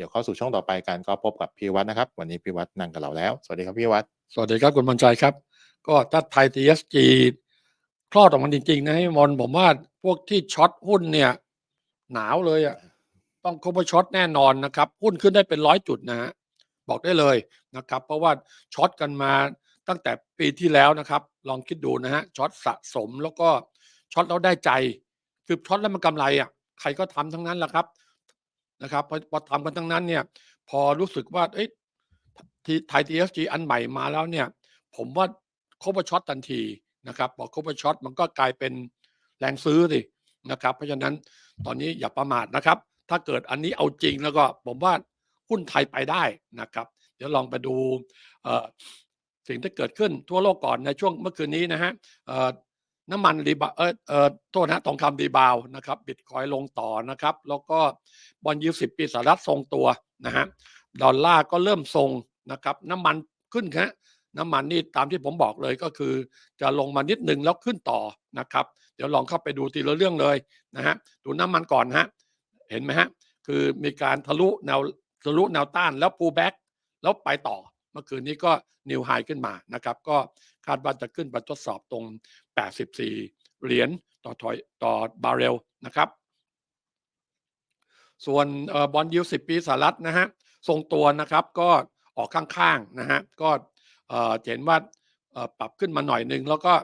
เดี๋ยวเข้าสู่ช่องต่อไปกันก็พบกับพี่วัดนะครับ วันนี้พี่วัดนั่งกับเราแล้ว สวัสดีครับพี่วัดสวัสดีครับคุณบรรชัยครับ ก็ถ้าไทย TSG คลอดออกมาจริง ๆ นะให้มนผมว่าพวกที่ช็อตหุ้นเนี่ย หนาวเลยอะต้องคบช็อตแน่นอนนะครับ หุ้นขึ้นได้เป็นร้อยจุดนะฮะบอกได้เลยนะครับ เพราะว่าช็อตกันมาตั้งแต่ปีที่แล้วนะครับ ลองคิดดูนะฮะช็อตสะสมแล้วก็ช็อตแล้วได้ใจ คือช็อตแล้วมันกำไรอะใครก็ทำทั้งนั้นแหละครับ นะครับพอพอทำกันทั้งนั้นเนี่ย พอรู้สึกว่าเอ้ยที่ไทย TSG อันใหม่มาแล้วเนี่ย ผมว่าโคเวอร์ช็อตทันทีนะครับบอกโคเวอร์ช็อตมันก็กลายเป็นแรงซื้อสินะครับ เพราะฉะนั้นตอนนี้อย่าประมาทนะครับ ถ้าเกิดอันนี้เอาจริงแล้วก็ผมว่าหุ้นไทยไปได้นะครับ เดี๋ยวลองไปดูสิ่งที่เกิดขึ้นทั่วโลกก่อนในช่วงเมื่อคืนนี้นะฮะ น้ำมันรีบาเออเออโทษนะทองคำรีบาวนะครับบิตคอยลงต่อนะครับ แล้วก็บอลยูสิบปีสหรัฐทรงตัวนะฮะดอลลาร์ก็เริ่มทรงนะครับ น้ำมันขึ้นฮะน้ำมันนี่ตามที่ผมบอกเลยก็คือ จะลงมานิดนึงแล้วขึ้นต่อนะครับ เดี๋ยวลองเข้าไปดูทีละเรื่องเลยนะฮะดูน้ำมันก่อนฮะเห็นไหมฮะคือมีการทะลุแนวทะลุแนวต้านแล้วปูแบ็กแล้วไปต่อเมื่อคืนนี้ก็นิวไฮขึ้นมานะครับ ก็คาดว่าจะขึ้นไปทดสอบตรง 84 เหรียญต่อถอยต่อบาร์เรลนะครับ ส่วนบอลยู10ปีสหรัฐนะฮะทรงตัวนะครับก็ออกข้างๆนะฮะก็เห็นว่าปรับขึ้นมาหน่อยหนึ่งแล้วก็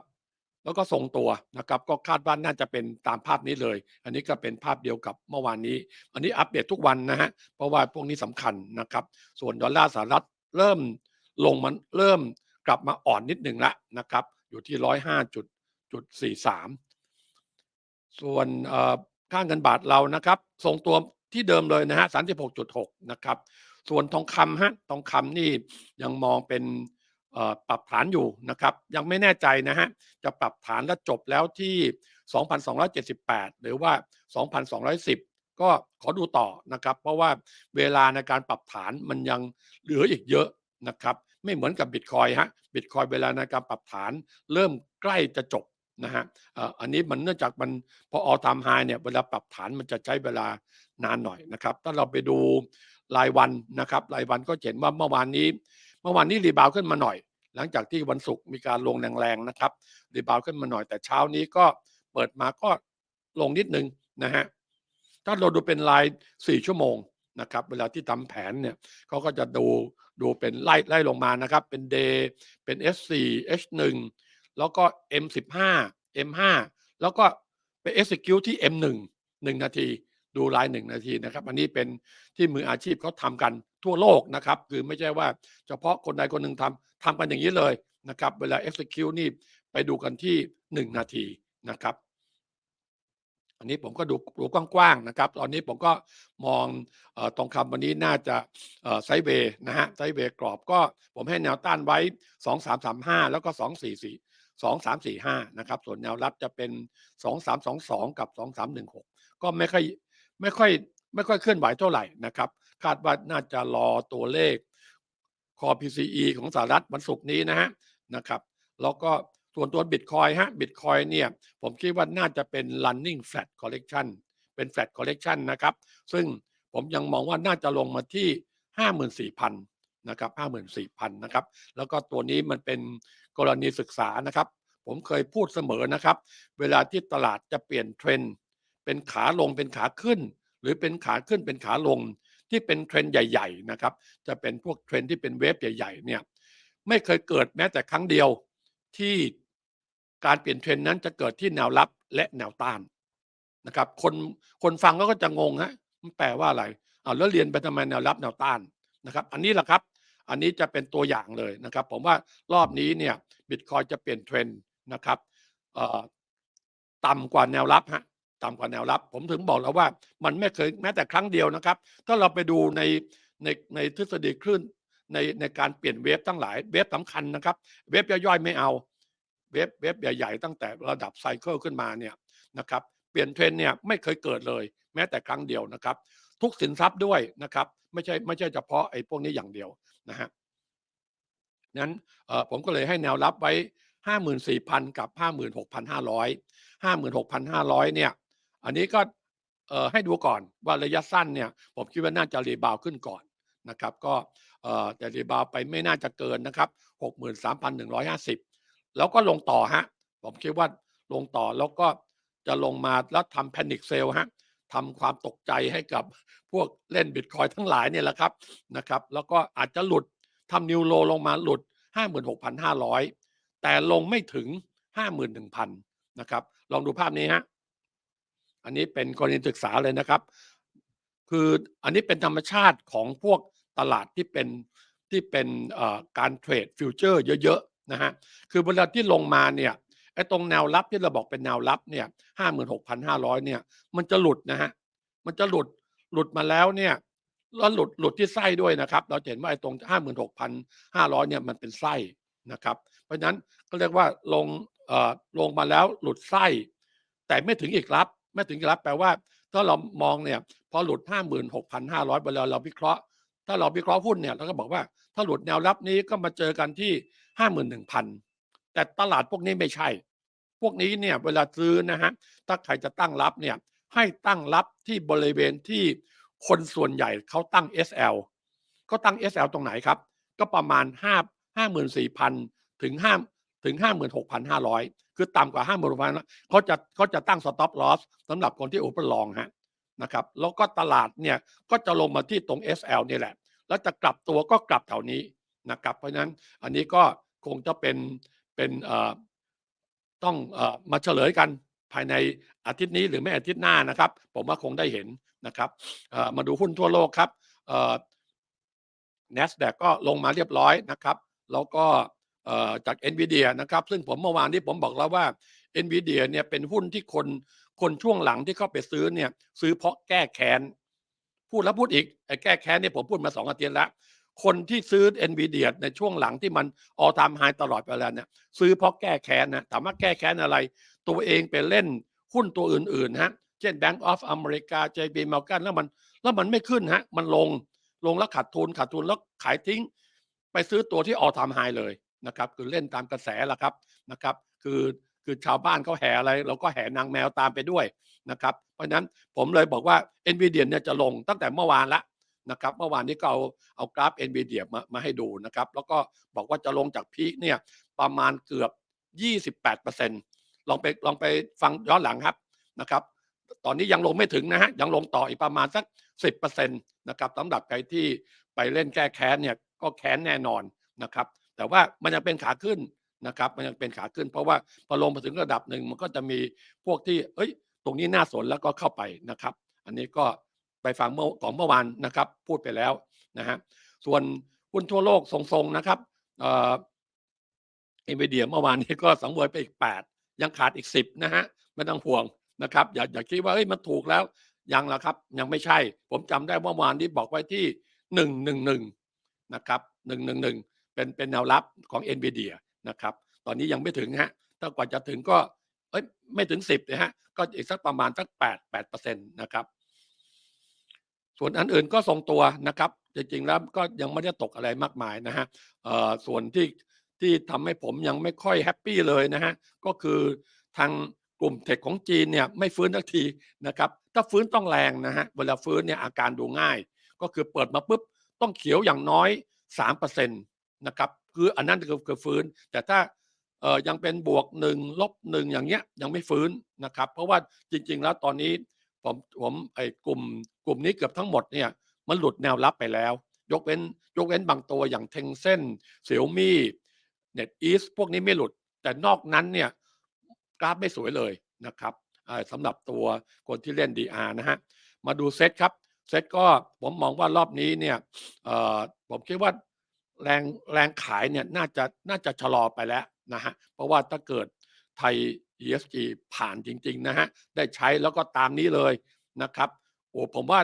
แล้วก็ทรงตัวนะครับก็คาดว่าน่าจะเป็นตามภาพนี้เลย อันนี้ก็เป็นภาพเดียวกับเมื่อวานนี้ อันนี้อัปเดตทุกวันนะฮะเพราะว่าพวกนี้สำคัญนะครับ ส่วนดอลลาร์สหรัฐเริ่มลงมันเริ่มกลับมาอ่อนนิดหนึ่งละนะครับ อยู่ที่ร้อยห้าจุด จุดสี่สามส่วนค่าเงินบาทเรานะครับทรงตัวที่เดิมเลยนะฮะสามสิบหกจุดหกนะครับ ส่วนทองคำฮะ ทองคำนี่ยังมองเป็นปรับฐานอยู่นะครับ ยังไม่แน่ใจนะฮะ จะปรับฐานแล้วจบแล้วที่ 2,278 หรือว่า 2,210 ก็ขอดูต่อนะครับ เพราะว่าเวลาในการปรับฐานมันยังเหลืออีกเยอะนะครับ ไม่เหมือนกับบิตคอยฮะ บิตคอยเวลาในการปรับฐาน เริ่มใกล้จะจบ นะฮะอันนี้มันเนื่องจากมันพอออทามไฮเนี่ยเวลาปรับฐานมันจะใช้เวลานานหน่อยนะครับ ถ้าเราไปดูรายวันนะครับ รายวันก็เห็นว่าเมื่อวานนี้ เมื่อวานนี้รีบาวขึ้นมาหน่อย หลังจากที่วันศุกร์มีการลงแรงๆนะครับ รีบาวขึ้นมาหน่อยแต่เช้านี้ก็เปิดมาก็ลงนิดนึงนะฮะถ้าเราดูเป็นราย 4 ชั่วโมงนะครับ เวลาที่ทำแผนเนี่ยเขาก็จะดูดูเป็นไล่ไล่ลงมานะครับ เป็น day เป็น S4 H1 แล้วก็ M15 M5 แล้วก็ไป execute ที่ M1 1 นาที ดูลายหนึ่งนาทีนะครับ อันนี้เป็นที่มืออาชีพเขาทำกันทั่วโลกนะครับ คือไม่ใช่ว่าเฉพาะคนใดคนหนึ่งทำทำกันอย่างนี้เลยนะครับ เวลา execute นี่ไปดูกันที่หนึ่งนาทีนะครับ อันนี้ผมก็ดูดูกว้างๆนะครับ ตอนนี้ผมก็มองอตรงคำวันนี้น่าจะไซเวย์นะฮะไซเวย์กรอบก็ผมให้แนวต้านไว้ 2 3 3 5 แล้วก็ 2 4 4 2 3 4 5นะครับส่วนแนวรับจะเป็น 2 3 2 2 กับ 2 3 1 6 ก็ไม่ค่อยไม่ค่อยไม่ค่อยเคลื่อนไหวเท่าไหร่นะครับ คาดว่าน่าจะรอตัวเลขคอ PCE ของสหรัฐวันศุกร์นี้นะฮะนะครับแล้วก็ส่วนตัวบิตคอยฮะบิตคอยเนี่ยผมคิดว่าน่าจะเป็น running flat correction เป็น flat correction นะครับ ซึ่งผมยังมองว่าน่าจะลงมาที่ 54,000นะครับ54,000นะครับ แล้วก็ตัวนี้มันเป็น กรณีศึกษานะครับ ผมเคยพูดเสมอนะครับ เวลาที่ตลาดจะเปลี่ยนเทรนด์เป็นขาลงเป็นขาขึ้น หรือเป็นขาขึ้นเป็นขาลง ที่เป็นเทรนด์ใหญ่ ๆนะครับ จะเป็นพวกเทรนด์ที่เป็นเวฟใหญ่ๆเนี่ยไม่เคยเกิดแม้แต่ครั้งเดียวที่การเปลี่ยนเทรนด์นั้นจะเกิดที่แนวรับและแนวต้านนะครับคนคนฟังก็จะงงฮะมันแปลว่าอะไรเอาแล้วเรียนไปทำไมแนวรับแนวต้านนะครับ อันนี้แหละครับ อันนี้จะเป็นตัวอย่างเลยนะครับ ผมว่ารอบนี้เนี่ยบิตคอยจะเปลี่ยนเทรนด์นะครับต่ำกว่าแนวรับฮะต่ำกว่าแนวรับ ผมถึงบอกแล้วว่ามันไม่เคยแม้แต่ครั้งเดียวนะครับ ถ้าเราไปดูในในในทฤษฎีคลื่นในในการเปลี่ยนเวฟทั้งหลายเวฟสำคัญนะครับ เวฟย่อยๆไม่เอา เวฟเวฟใหญ่ๆตั้งแต่ระดับไซเคิลขึ้นมาเนี่ยนะครับเปลี่ยนเทรนเนี่ยไม่เคยเกิดเลย แม้แต่ครั้งเดียวนะครับ ทุกสินทรัพย์ด้วยนะครับ ไม่ใช่ไม่ใช่เฉพาะไอ้พวกนี้อย่างเดียวนะฮะนั้นผมก็เลยให้แนวรับไว้ 54,000 กับ 56,500 56,500เนี่ยอันนี้ก็ให้ดูก่อนว่าระยะสั้นเนี่ยผมคิดว่าน่าจะรีบาวขึ้นก่อนนะครับก็แต่รีบาวไปไม่น่าจะเกินนะครับ 63,150 แล้วก็ลงต่อฮะผมคิดว่าลงต่อแล้วก็จะลงมาแล้วทำ panic sale ฮะ ทำความตกใจให้กับพวกเล่นบิตคอยทั้งหลายเนี่ยแหละครับนะครับ แล้วก็อาจจะหลุดทำนิวโลลงมาหลุด 56,500 แต่ลงไม่ถึง 51,000 นะครับ ลองดูภาพนี้ฮะอันนี้เป็นกรณีศึกษาเลยนะครับ คืออันนี้เป็นธรรมชาติของพวกตลาดที่เป็นที่เป็นการเทรดฟิวเจอร์เยอะๆนะฮะคือเวลาที่ลงมาเนี่ย ไอ้ตรงแนวรับที่เราบอกเป็นแนวรับเนี่ยห้าหมื่นหกพันห้าร้อยเนี่ย มันจะหลุดนะฮะ มันจะหลุดหลุดมาแล้วเนี่ยแล้วหลุดหลุดที่ไส้ด้วยนะครับ เราเห็นว่าไอ้ตรงห้าหมื่นหกพันห้าร้อยเนี่ยมันเป็นไส้นะครับ เพราะฉะนั้นก็เรียกว่าลงเอ่อลงมาแล้วหลุดไส้ แต่ไม่ถึงอีกรับ ไม่ถึงอีกรับแปลว่า ถ้าเรามองเนี่ยพอหลุด56,500เวลาเราวิเคราะห์ ถ้าเราวิเคราะห์หุ้นเนี่ยเราก็บอกว่าถ้าหลุดแนวรับนี้ก็มาเจอกันที่51,000 แต่ตลาดพวกนี้ไม่ใช่ พวกนี้เนี่ยเวลาซื้อนะฮะ ถ้าใครจะตั้งรับเนี่ยให้ตั้งรับที่บริเวณที่คนส่วนใหญ่เขาตั้ง SL ก็ตั้ง SL ตรงไหนครับ ก็ประมาณ 5 54,000 ถึง 5 ถึง 56,500 คือต่ำกว่า 56,000เขาจะเขาจะตั้ง stop loss สำหรับคนที่ open long ฮะนะครับ แล้วก็ตลาดเนี่ยก็จะลงมาที่ตรง SL นี่แหละ แล้วจะกลับตัวก็กลับแถวนี้นะครับ เพราะฉะนั้นอันนี้ก็คงจะเป็น เป็นต้องอมาเฉลยกันภายในอาทิตย์นี้หรือไม่อาทิตย์หน้านะครับ ผมว่าคงได้เห็นนะครับมาดูหุ้นทั่วโลกครับเอ่อ NASDAQ ก็ลงมาเรียบร้อยนะครับ แล้วก็เอ่อจาก NVIDIA นะครับ ซึ่งผมเมื่อวานที่ผมบอกแล้วว่า NVIDIA เนี่ยเป็นหุ้นที่คนคนช่วงหลังที่เข้าไปซื้อเนี่ยซื้อเพราะแก้แค้น พูดแล้วพูดอีกไอ้แก้แค้นเนี่ยผมพูดมาสองอาทิตย์แล้ว คนที่ซื้อ NVIDIA ในช่วงหลังที่มัน all time high ตลอดเวลาเนี่ยซื้อเพราะแก้แค้นนะถามว่าแก้แค้นอะไร ตัวเองไปเล่นหุ้นตัวอื่นๆฮะเช่น Bank of America JP Morgan แล้วมันแล้วมันไม่ขึ้นฮะมันลงลงแล้วขาดทุนขาดทุนแล้วขายทิ้ง ไปซื้อตัวที่ all time high เลยนะครับคือเล่นตามกระแสละครับนะครับ คือคือชาวบ้านเขาแห่อะไร เราก็แห่นางแมวตามไปด้วยนะครับ เพราะฉะนั้นผมเลยบอกว่า NVIDIA เนี่ยจะลงตั้งแต่เมื่อวานละ นะครับเมื่อวานนี้ก็เอาเอากราฟ NVIDIA มามาให้ดูนะครับ แล้วก็บอกว่าจะลงจากพีคเนี่ยประมาณเกือบ 28%ลองไปลองไปฟังย้อนหลังครับนะครับ ตอนนี้ยังลงไม่ถึงนะฮะยังลงต่ออีกประมาณสัก 10%นะครับสำหรับใครที่ไปเล่นแก้แค้นเนี่ยก็แค้นแน่นอนนะครับ แต่ว่ามันยังเป็นขาขึ้นนะครับ มันยังเป็นขาขึ้น เพราะว่าพอลงมาถึงระดับหนึ่งมันก็จะมีพวกที่เอ้ย ตรงนี้น่าสนแล้วก็เข้าไปนะครับ อันนี้ก็ ไปฟังเมื่อของเมื่อวานนะครับ พูดไปแล้วนะฮะส่วนหุ้นทั่วโลกทรงๆนะครับเอ็นวีเดียเมื่อวานนี้ก็สังเวยไปอีก 8 ยังขาดอีก 10นะฮะไม่ต้องห่วงนะครับ อย่าอย่าคิดว่าเอ้ยมันถูกแล้วยังละครับ ยังไม่ใช่ ผมจำได้เมื่อวานนี้บอกไว้ที่ 111 นะครับ 111 เป็นเป็นแนวรับของ NVIDIA นะครับ ตอนนี้ยังไม่ถึงฮะถ้ากว่าจะถึงก็เอ้ยไม่ถึง 10นะฮะก็อีกสักประมาณสัก8 8%นะครับ ส่วนอันอื่นก็ทรงตัวนะครับ จริงๆแล้วก็ยังไม่ได้ตกอะไรมากมายนะฮะส่วนที่ที่ทำให้ผมยังไม่ค่อยแฮปปี้เลยนะฮะก็คือทางกลุ่มเทคของจีนเนี่ยไม่ฟื้นสักทีนะครับ ถ้าฟื้นต้องแรงนะฮะเวลาฟื้นเนี่ยอาการดูง่าย ก็คือเปิดมาปุ๊บต้องเขียวอย่างน้อย 3%นะครับคืออันนั้นคือคือฟื้น แต่ถ้าเออยังเป็นบวก1ลบ1อย่างเงี้ยยังไม่ฟื้นนะครับ เพราะว่าจริง ๆ แล้วตอนนี้ ผมผมไอ้กลุ่มกลุ่มนี้เกือบทั้งหมดเนี่ยมันหลุดแนวรับไปแล้ว ยกเว้นยกเว้นบางตัวอย่างเทงเซ่นเสี่ยวมี่เน็ตอีสพวกนี้ไม่หลุด แต่นอกนั้นเนี่ยกราฟไม่สวยเลยนะครับสำหรับตัวคนที่เล่น DR นะฮะ มาดูเซตครับ เซตก็ผมมองว่ารอบนี้เนี่ยผมคิดว่าแรงแรงขายเนี่ยน่าจะน่าจะชะลอไปแล้วนะฮะ เพราะว่าถ้าเกิดไทย ESG ผ่านจริง ๆ นะฮะ ได้ใช้แล้วก็ตามนี้เลยนะครับ โอ้ผมว่า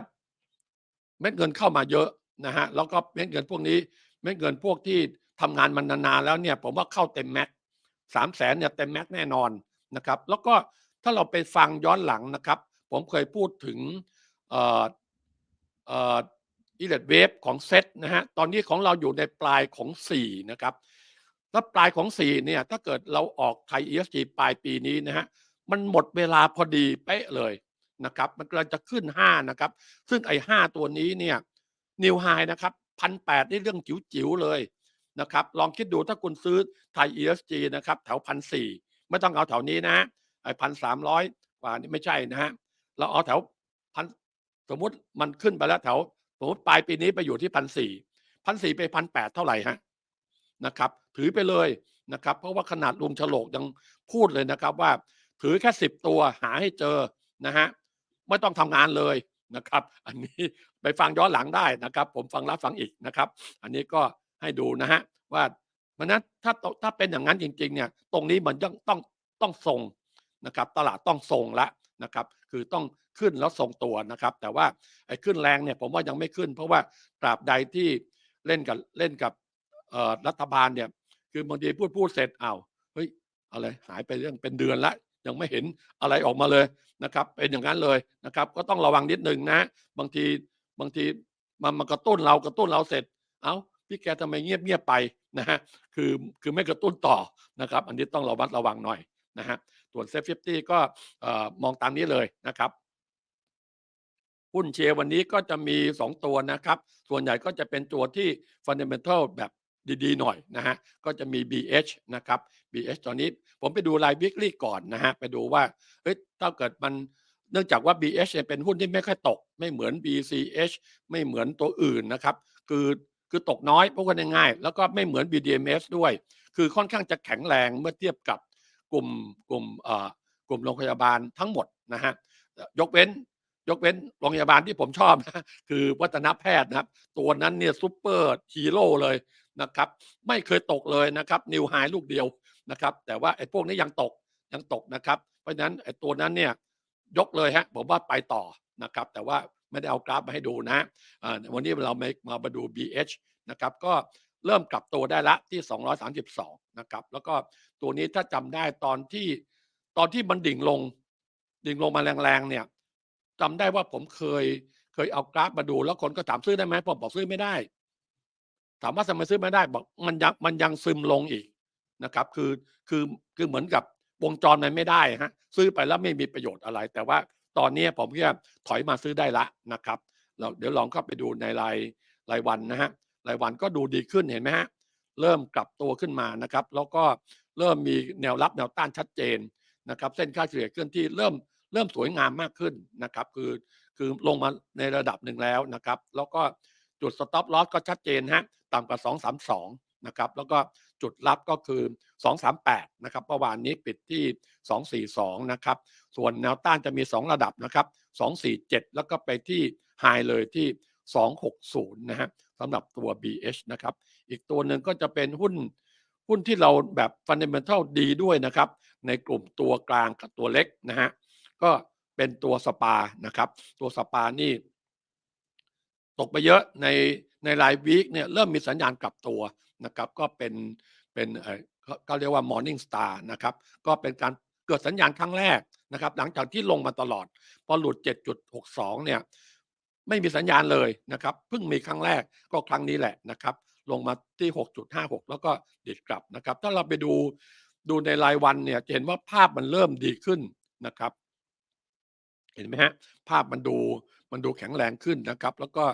เม็ดเงินเข้ามาเยอะนะฮะ แล้วก็เม็ดเงินพวกนี้ เม็ดเงินพวกที่ทำงานมานานๆแล้วเนี่ย ผมว่าเข้าเต็มแม็กสามแสนเนี่ยเต็มแม็กแน่นอนนะครับ แล้วก็ถ้าเราไปฟังย้อนหลังนะครับ ผมเคยพูดถึงเอ่อเอ่ออิเลดเวฟของเซตนะฮะ ตอนนี้ของเราอยู่ในปลายของ 4 นะครับ ถ้าปลายของ4เนี่ย ถ้าเกิดเราออกไทย ESG ปลายปีนี้นะฮะมันหมดเวลาพอดีเป๊ะเลยนะครับ มันกำลังจะขึ้น 5 นะครับ ซึ่งไอ้ 5 ตัวนี้เนี่ย New High นะครับ1,800นี่เรื่องจิ๋วๆเลยนะครับ ลองคิดดูถ้าคุณซื้อไทย ESG นะครับ แถว1,400ไม่ต้องเอาแถวนี้นะไอ้1,300กว่านี่ไม่ใช่นะฮะเราเอาแถวพันสมมุติมันขึ้นไปแล้วแถวสมมุติปลายปีนี้ไปอยู่ที่1,400 1,400ไป1,800เท่าไหร่ฮะนะครับ ถือไปเลยนะครับ เพราะว่าขนาดลุงฉลกยังพูดเลยนะครับว่า ถือแค่10ตัวหาให้เจอนะฮะไม่ต้องทำงานเลยนะครับ อันนี้ไปฟังย้อนหลังได้นะครับ ผมฟังแล้วฟังอีกนะครับ อันนี้ก็ให้ดูนะฮะว่าเพราะฉะนั้นถ้าตถ้าเป็นอย่างนั้นจริงๆเนี่ยตรงนี้มันต้องต้องต้องทรงนะครับ ตลาดต้องทรงล้วนะครับ คือต้องขึ้นแล้วทรงตัวนะครับ แต่ว่าไอ้ขึ้นแรงเนี่ยผมว่ายังไม่ขึ้น เพราะว่าตราบใดที่เล่นกับเล่นกับรัฐบาลเนี่ย คือบางทีพูดพูดเสร็จอ้าวเฮ้ยอะไรหายไปเรื่องเป็นเดือนล้วยังไม่เห็นอะไรออกมาเลยนะครับ เป็นอย่างนั้นเลยนะครับ ก็ต้องระวังนิดนึงนะ บางทีบางทีมันมากระตุ้นเรากระตุ้นเราเสร็จ เอ้าพี่แกทำไมเงียบเงียบไปนะฮะคือคือไม่กระตุ้นต่อนะครับ อันนี้ต้องระวัดระวังหน่อยนะฮะส่วนเซฟฟิตี้ก็มองตามนี้เลยนะครับหุ้นเชียร์วันนี้ก็จะมี 2 ตัวนะครับ ส่วนใหญ่ก็จะเป็นตัวที่ Fundamental แบบ ดีๆ หน่อยนะฮะก็จะมี BH นะครับ BH ตอนนี้ผมไปดูราย weekly ก่อนนะฮะไปดูว่าเฮ้ยถ้าเกิดมันเนื่องจากว่า BH เนี่ยเป็นหุ้นที่ไม่ค่อยตก ไม่เหมือน BCH ไม่เหมือนตัวอื่นนะครับ คือคือตกน้อยพูดกันง่ายๆแล้วก็ไม่เหมือน BDMs ด้วย คือค่อนข้างจะแข็งแรงเมื่อเทียบกับกลุ่มกลุ่มเอ่อกลุ่มโรงพยาบาลทั้งหมดนะฮะยกเว้นยกเว้นโรงพยาบาลที่ผมชอบนะคือวัฒนแพทย์นะครับ ตัวนั้นเนี่ยซูเปอร์ฮีโร่เลย นะครับไม่เคยตกเลยนะครับนิวไฮลูกเดียวนะครับแต่ว่าไอ้พวกนี้ยังตกยังตกนะครับ เพราะฉะนั้นไอ้ตัวนั้นเนี่ยยกเลยฮะผมว่าไปต่อนะครับแต่ว่าไม่ได้เอากราฟมาให้ดูนะวันนี้เรามามามาดู BH นะครับก็เริ่มกลับตัวได้ละที่ 232 นะครับ แล้วก็ตัวนี้ถ้าจำได้ตอนที่ตอนที่มันดิ่งลง ดิ่งลงมาแรงๆเนี่ยจำได้ว่าผมเคยเคยเอากราฟมาดูแล้วคนก็ถามซื้อได้ไหมผมบอกซื้อไม่ได้ ถามว่าทำไมซื้อไม่ได้บอกมันยังมันยังซึมลงอีกนะครับ คือคือคือเหมือนกับวงจรมันไม่ได้ฮะซื้อไปแล้วไม่มีประโยชน์อะไร แต่ว่าตอนนี้ผมคิดว่ถอยมาซื้อได้ละนะครับเราเดี๋ยวลองเข้าไปดูในรายรายวันนะฮะรายวันก็ดูดีขึ้นเห็นไหมฮะเริ่มกลับตัวขึ้นมานะครับ แล้วก็เริ่มมีแนวรับแนวต้านชัดเจนนะครับ เส้นค่าเฉลี่ยเคลื่อนที่เริ่มเริ่มสวยงามมากขึ้นนะครับ คือคือลงมาในระดับหนึ่งแล้วนะครับ แล้วก็ จุด stop loss ก็ชัดเจนฮะต่ำกว่า 232 นะครับ แล้วก็จุดรับก็คือ 238 นะครับเมื่อวานนี้ปิดที่ 242 นะครับ ส่วนแนวต้านจะมี 2 ระดับนะครับ 247 แล้วก็ไปที่ไฮเลยที่ 260 นะฮะสำหรับตัว BH นะครับ อีกตัวหนึ่งก็จะเป็นหุ้นหุ้นที่เราแบบ fundamental ดีด้วยนะครับ ในกลุ่มตัวกลางกับตัวเล็กนะฮะก็เป็นตัวสปานะครับ ตัวสปานี่ ตกไปเยอะในในรายวีคเนี่ยเริ่มมีสัญญาณกลับตัวนะครับ ก็เป็นเป็นเออเขาเขาเรียกว่า Morning Star นะครับ ก็เป็นการเกิดสัญญาณครั้งแรกนะครับ หลังจากที่ลงมาตลอด พอหลุด 7.62 เนี่ย ไม่มีสัญญาณเลยนะครับ เพิ่งมีครั้งแรกก็ครั้งนี้แหละนะครับ ลงมาที่ 6.56 แล้วก็ดิดกลับนะครับ ถ้าเราไปดูดูในรายวันเนี่ยจะเห็นว่าภาพมันเริ่มดีขึ้นนะครับ เห็นไหมฮะภาพมันดู มันดูแข็งแรงขึ้นนะครับ แล้วก็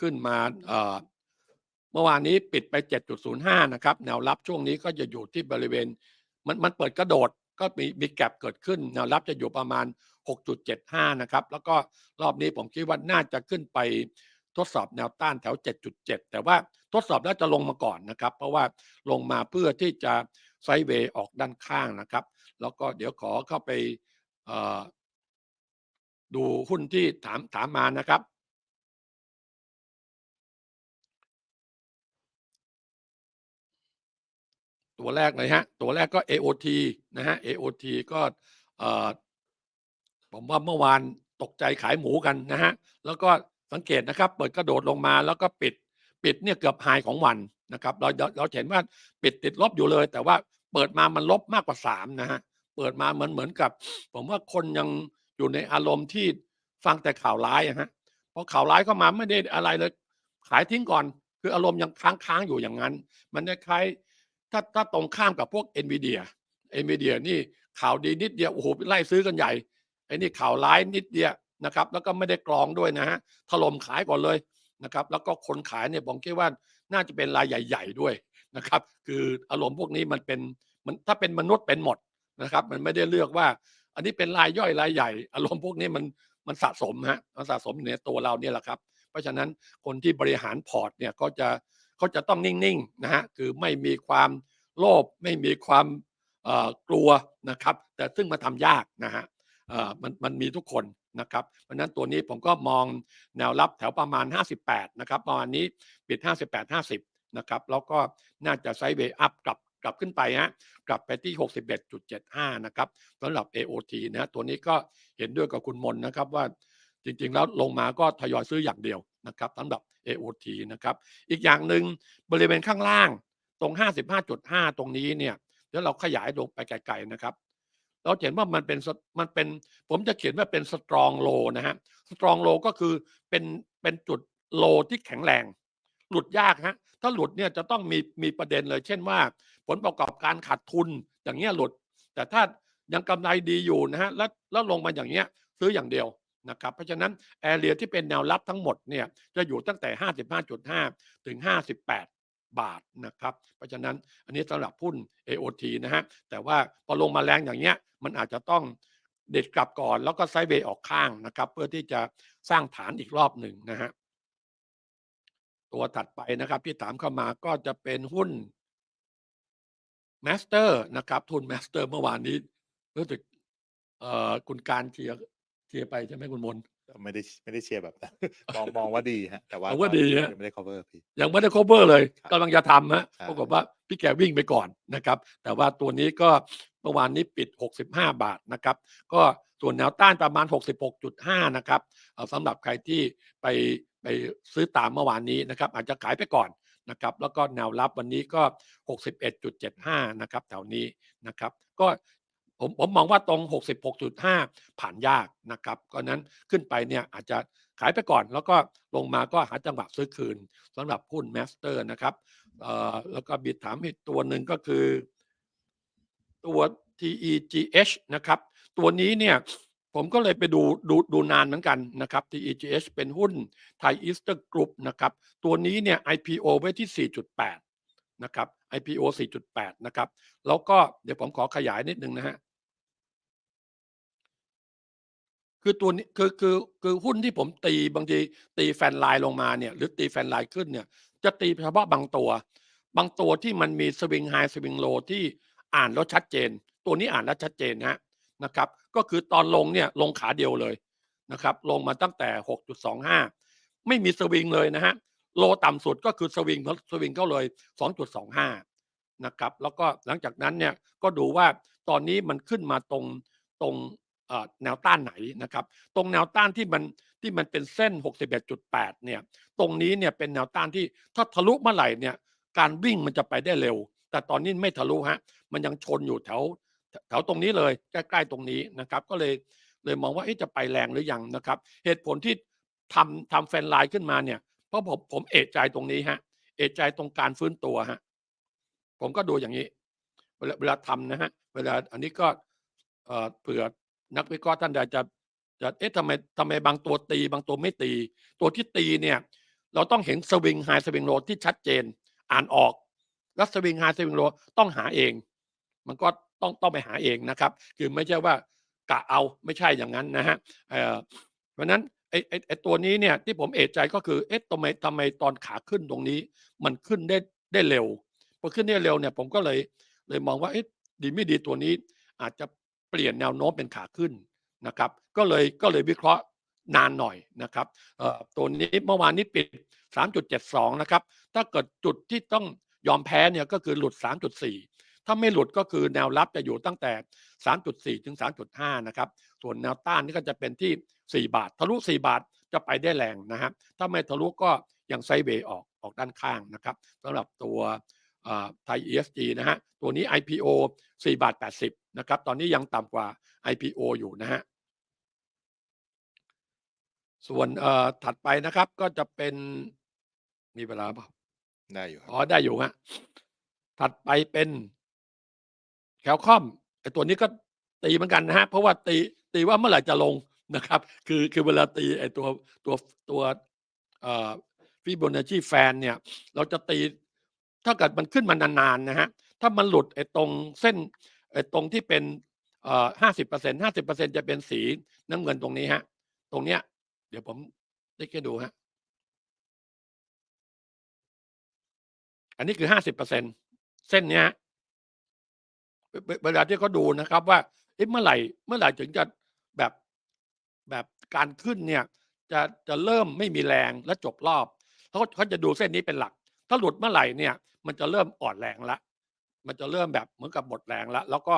ขึ้นมาเมื่อวานนี้ปิดไป 7.05 นะครับ แนวรับช่วงนี้ก็จะอยู่ที่บริเวณ มันมันเปิดกระโดดก็มีมีแกลบเกิดขึ้น แนวรับจะอยู่ประมาณ 6.75 นะครับ แล้วก็รอบนี้ผมคิดว่าน่าจะขึ้นไปทดสอบแนวต้านแถว 7.7 แต่ว่าทดสอบแล้วจะลงมาก่อนนะครับ เพราะว่าลงมาเพื่อที่จะไซด์เวย์ออกด้านข้างนะครับ แล้วก็เดี๋ยวขอเข้าไปอ ดูหุ้นที่ถามถามมานะครับ ตัวแรกเลยฮะ ตัวแรกก็ AOT นะฮะ AOT ก็ผมว่าเมื่อวานตกใจขายหมูกันนะฮะ แล้วก็สังเกตนะครับ เปิดกระโดดลงมาแล้วก็ปิด ปิดเนี่ยเกือบไฮของวันนะครับ เราเราเราเห็นว่าปิดติดลบอยู่เลย แต่ว่าเปิดมามันลบมากกว่าสามนะฮะ เปิดมาเหมือนเหมือนกับ ผมว่าคนยัง อยู่ในอารมณ์ที่ฟังแต่ข่าวร้ายอะฮะพอข่าวร้ายเข้ามาไม่ได้อะไรเลย ขายทิ้งก่อน คืออารมณ์ยังค้างๆอยู่อย่างนั้น มันคล้ายถ้าถ้าตรงข้ามกับพวก NVIDIA NVIDIA นี่ข่าวดีนิดเดียวโอ้โหไล่ซื้อกันใหญ่ไอ้นี่ข่าวร้ายนิดเดียวนะครับ แล้วก็ไม่ได้กรองด้วยนะฮะถล่มขายก่อนเลยนะครับ แล้วก็คนขายเนี่ยผมคิดว่าน่าจะเป็นรายใหญ่ ๆด้วยนะครับ คืออารมณ์พวกนี้มันเป็นมันถ้าเป็นมนุษย์เป็นหมดนะครับ มันไม่ได้เลือกว่า อันนี้เป็นรายย่อยรายใหญ่ อารมณ์พวกนี้มันมันสะสมฮะมันสะสมในตัวเราเนี่ยแหละครับ เพราะฉะนั้นคนที่บริหารพอร์ตเนี่ยก็จะเขาจะต้องนิ่งๆนะฮะคือไม่มีความโลภไม่มีความกลัวนะครับ แต่ซึ่งมาทำยากนะฮะมันมันมีทุกคนนะครับเพราะฉะนั้นตัวนี้ผมก็มองแนวรับแถวประมาณ 58 นะครับ ประมาณนี้ปิด 58 50 นะครับ แล้วก็น่าจะไซด์เวย์อัพกลับ กลับขึ้นไปฮะกลับไปที่ 61.75 นะครับสำหรับ AOT นะฮะตัวนี้ก็เห็นด้วยกับคุณมนนะครับว่าจริงๆ แล้วลงมาก็ทยอยซื้ออย่างเดียวนะครับสำหรับ AOT นะครับอีกอย่างหนึ่งบริเวณข้างล่างตรง 55.5 ตรงนี้เนี่ยเดี๋ยวเราขยายลงไปไกลๆนะครับ เราเห็นว่ามันเป็นมันเป็นผมจะเขียนว่าเป็น strong low นะฮะ strong low ก็คือเป็นเป็นจุด low ที่แข็งแรง หลุดยากฮะถ้าหลุดเนี่ยจะต้องมีมีประเด็นเลย เช่นว่า ผลประกอบการขาดทุนอย่างเงี้ยหลุด แต่ถ้ายังกำไรดีอยู่นะฮะแล้วแล้วลงมาอย่างเงี้ยซื้ออย่างเดียวนะครับเพราะฉะนั้นแอเรียที่เป็นแนวรับทั้งหมดเนี่ยจะอยู่ตั้งแต่ 55.5 ถึง 58 บาทนะครับ เพราะฉะนั้นอันนี้สำหรับหุ้น AOT นะฮะแต่ว่าพอลงมาแรงอย่างเงี้ยมันอาจจะต้องเด็ดกลับก่อนแล้วก็ไซด์เวย์ออกข้างนะครับ เพื่อที่จะสร้างฐานอีกรอบหนึ่งนะฮะ ตัวถัดไปนะครับที่ถามเข้ามาก็จะเป็นหุ้นมาสเตอร์นะครับทุนมาสเตอร์เมื่อวานนี้รู้สึกเอ่อคุณการเชียร์เชียร์ไปใช่ไหมคุณมนไม่ได้ไม่ได้เชียร์แบบนั้นมองมองว่าดีฮะแต่ว่ามองว่าดีฮะยังไม่ได้ cover พี่ยังไม่ได้ cover เลยครับกำลังจะทำฮะใช่ปรากฏว่าพี่แกวิ่งไปก่อนนะครับ แต่ว่าตัวนี้ก็เมื่อวานนี้ปิด 65 บาทนะครับ ก็ ส่วนแนวต้านประมาณ 66.5 นะครับเอ่อสำหรับใครที่ไปไปซื้อตามเมื่อวานนี้นะครับ อาจจะขายไปก่อนนะครับ แล้วก็แนวรับวันนี้ก็ 61.75 นะครับแถวนี้นะครับ ก็ผมผมมองว่าตรง 66.5 ผ่านยากนะครับก็นั้นขึ้นไปเนี่ยอาจจะขายไปก่อน แล้วก็ลงมาก็หาจังหวะซื้อคืนสำหรับหุ้นแมสเตอร์นะครับเอ่อแล้วก็บิดถามอีกตัวหนึ่งก็คือตัว TEGH นะครับ ตัวนี้เนี่ยผมก็เลยไปดูดูดูนานเหมือนกันนะครับ TEGH เป็นหุ้นไทยอีสเตอร์กรุ๊ปนะครับ ตัวนี้เนี่ย IPO ไว้ที่ 4.8 นะครับ IPO 4.8 นะครับ แล้วก็เดี๋ยวผมขอขยายนิดนึงนะฮะ คือตัวนี้คือคือคือหุ้นที่ผมตีบางทีตีแฟนไลน์ลงมาเนี่ย หรือตีแฟนไลน์ขึ้นเนี่ย จะตีเฉพาะบางตัว บางตัวที่มันมีสวิงไฮสวิงโลที่อ่านแล้วชัดเจน ตัวนี้อ่านแล้วชัดเจนนะฮะ นะครับ ก็คือตอนลงเนี่ยลงขาเดียวเลยนะครับ ลงมาตั้งแต่ 6.25 ไม่มีสวิงเลยนะฮะ โลต่ำสุดก็คือสวิงสวิงเข้าเลย 2.25 นะครับ แล้วก็หลังจากนั้นเนี่ยก็ดูว่าตอนนี้มันขึ้นมาตรงตรงแนวต้านไหนนะครับ ตรงแนวต้านที่มันที่มันเป็นเส้น 61.8 เนี่ย ตรงนี้เนี่ยเป็นแนวต้านที่ถ้าทะลุเมื่อไหร่เนี่ย การวิ่งมันจะไปได้เร็ว แต่ตอนนี้ไม่ทะลุฮะ มันยังชนอยู่แถว แถวตรงนี้เลยใกล้ๆตรงนี้นะครับ ก็เลยเลยมองว่าจะไปแรงหรือยังนะครับ เหตุผลที่ทำทำแฟนไลน์ขึ้นมาเนี่ย เพราะผมผมเอะใจตรงนี้ฮะ เอะใจตรงการฟื้นตัวฮะ ผมก็ดูอย่างนี้ เวลาเวลาทำนะฮะ เวลาอันนี้ก็เอ่อเผื่อนักวิเคราะห์ท่านใดจะจะเอ๊ะทำไมทำไมบางตัวตี บางตัวไม่ตี ตัวที่ตีเนี่ย เราต้องเห็นสวิงไฮสวิงโลที่ชัดเจน อ่านออก แล้วสวิงไฮสวิงโลต้องหาเอง มันก็ ต้องต้องไปหาเองนะครับ คือไม่ใช่ว่ากะเอาไม่ใช่อย่างนั้นนะฮะเพราะนั้นไอ้ไอ้ไอ้ตัวนี้เนี่ยที่ผมเอะใจก็คือเอ๊ะทำไมทำไมตอนขาขึ้นตรงนี้ มันขึ้นได้ได้เร็วพอขึ้นได้เร็วเนี่ยผมก็เลยเลยมองว่าเอ๊ะดีไม่ดีตัวนี้ อาจจะเปลี่ยนแนวโน้มเป็นขาขึ้นนะครับ ก็เลยก็เลยวิเคราะห์นานหน่อยนะครับตัวนี้เมื่อวานนี้ปิด 3.72 นะครับ ถ้าเกิดจุดที่ต้องยอมแพ้เนี่ยก็คือหลุด 3.4 ถ้าไม่หลุดก็คือแนวรับจะอยู่ตั้งแต่ 3.4 ถึง 3.5 นะครับ ส่วนแนวต้านนี่ก็จะเป็นที่ 4 บาท ทะลุ 4 บาทจะไปได้แรงนะฮะถ้าไม่ทะลุก็ยังไซด์เวย์ออกออกด้านข้างนะครับสำหรับตัวไทย ESG นะฮะ ตัวนี้ IPO 4 บาท 80 นะครับ ตอนนี้ยังต่ำกว่า IPO อยู่นะฮะ ส่วนเอ่อถัดไปนะครับก็จะเป็นมีเวลาเปล่าได้อยู่ครัอ๋อ ได้อยู่ฮะ ถัดไปเป็น แคลคอมไอตัวนี้ก็ตีเหมือนกันนะฮะ เพราะว่าตีตีว่าเมื่อไหร่จะลงนะครับ คือคือเวลาตีไอตัวตัวตัวฟิโบนัชชีแฟนเนี่ย เราจะตีถ้าเกิดมันขึ้นมานานๆนะฮะ ถ้ามันหลุดไอตรงเส้นไอตรงที่เป็นห้าสิบเปอร์เซ็นห้าสิบเปอร์เซ็นจะเป็นสีน้ำเงินตรงนี้ฮะ ตรงเนี้ย เดี๋ยวผมได้แค่ดูฮะอันนี้คือห้าสิบเปอร์เซ็นเส้นเนี้ย เวลาที่เขาดูนะครับ ว่าเอ๊ะเมื่อไหร่ เมื่อไหร่ถึงจะแบบแบบการขึ้นเนี่ย จะจะเริ่มไม่มีแรงและจบรอบเขาเขาจะดูเส้นนี้เป็นหลัก ถ้าหลุดเมื่อไหร่เนี่ย มันจะเริ่มอ่อนแรงละ มันจะเริ่มแบบเหมือนกับหมดแรงละแล้วก็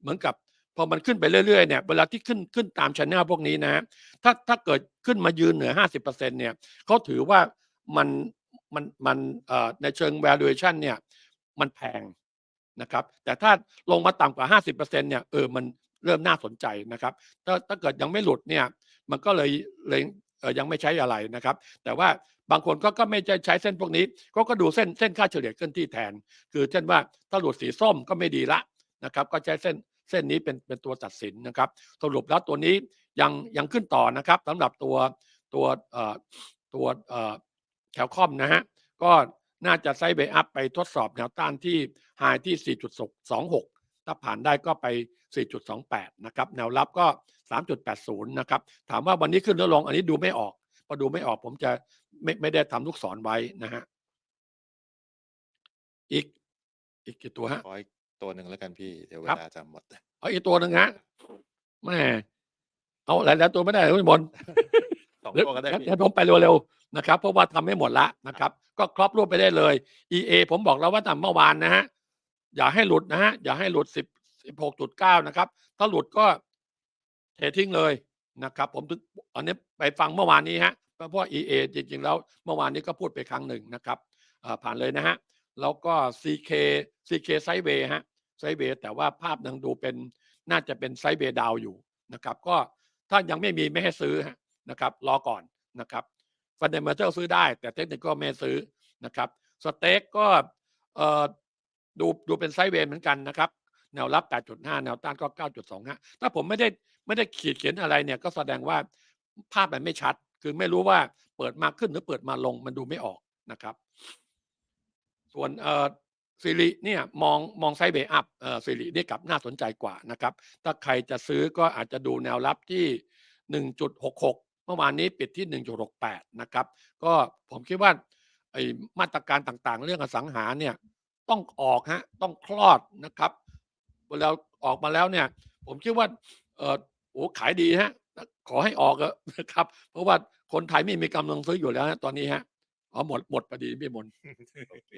เหมือนกับพอมันขึ้นไปเรื่อยๆเนี่ยเวลาที่ขึ้นขึ้นตามชแนลพวกนี้นะถ้าถ้าเกิดขึ้นมายืนเหนือห้าสิบเปอร์เซ็นเนี่ยเขาถือว่ามันมันมันในเชิง valuation เนี่ย มันแพง นะครับ แต่ถ้าลงมาต่ำกว่า 50%เนี่ยเออมันเริ่มน่าสนใจนะครับ ถ้าถ้าเกิดยังไม่หลุดเนี่ยมันก็เลยเลยเออยังไม่ใช้อะไรนะครับ แต่ว่าบางคนก็ก็ไม่ใช้ใช้เส้นพวกนี้ ก็ก็ดูเส้นเส้นค่าเฉลี่ยเคลื่อนที่แทน คือเช่นว่าถ้าหลุดสีส้มก็ไม่ดีละนะครับ ก็ใช้เส้นเส้นนี้เป็นเป็นตัวตัดสินนะครับ สรุปแล้วตัวนี้ยังยังขึ้นต่อนะครับสำหรับตัวตัวเอ่อตัวเอ่อแคลคอมนะฮะก็ น่าจะไซด์เบย์อัพไปทดสอบแนวต้านที่ไฮที่ 4.26 ถ้าผ่านได้ก็ไป 4.28 นะครับ แนวรับก็ 3.80 นะครับ ถามว่าวันนี้ขึ้นหรือลง อันนี้ดูไม่ออก พอดูไม่ออกผมจะไม่ไม่ได้ทำลูกศรไว้นะฮะ อีก อีกกี่ตัวฮะ ขออีกตัวหนึ่งแล้วกันพี่ เดี๋ยวเวครับลาจะหมด เอาอีกตัวหนึ่งฮะแม่เอาหลายๆตัวไม่ได้เลยคุณบอลสองเดี๋ยวตัวก็ได้งั้นพี่งั้นผมไปเร็วๆนะครับ เพราะว่าทำไม่หมดละนะครับ ก็ครอบรวบไปได้เลย EA ผมบอกแล้วว่าตั้งเมื่อวานนะฮะอย่าให้หลุดนะฮะอย่าให้หลุดสิบสิบหกจุดเก้านะครับ ถ้าหลุดก็เททิ้งเลยนะครับ ผมถึงอันนี้ไปฟังเมื่อวานนี้ฮะเพราะว่า EA จริงๆแล้วเมื่อวานนี้ก็พูดไปครั้งหนึ่งนะครับผ่านเลยนะฮะแล้วก็ CK CK ไซเวย์ฮะไซเวย์แต่ว่าภาพยังดูเป็นน่าจะเป็นไซเวย์ดาวอยู่นะครับ ก็ถ้ายังไม่มีไม่ให้ซื้อนะครับ รอก่อนนะครับ ฟันเดเมเ t ลซื้อได้ แต่เทคนิคก็ไม่ซื้อนะครับสเต็กก็ดูดูเป็นไซด์เวย์เหมือนกันนะครับ แนวรับ 8.5 แนวต้านก็ 9.25 ถ้าผมไม่ได้ไม่ได้ขีดเขียนอะไรเนี่ยก็แสดงว่าภาพมันไม่ชัด คือไม่รู้ว่าเปิดมาขึ้นหรือเปิดมาลงมันดูไม่ออกนะครับ ส่วนเอ่อสิริเนี่ยมองมองไซด์เบย์อัพเอ่อสิรินี่กลับน่าสนใจกว่านะครับ ถ้าใครจะซื้อก็อาจจะดูแนวรับที่ 1.66 มื่อวานนี้ปิดที่ 1.68 นะครับ ก็ผมคิดว่าไอ้มาตรการต่างๆ เรื่องอสังหาเนี่ยต้องออกฮะต้องคลอดนะครับเวลาออกมาแล้วเนี่ย ผมคิดว่าเออโอ้ขายดีฮะ ขอให้ออกนะครับ เพราะว่าคนไทยไม่มีกำลังซื้ออยู่แล้วฮะตอนนี้ฮะอ๋อหมดหมดพอดีพี่มนโอเค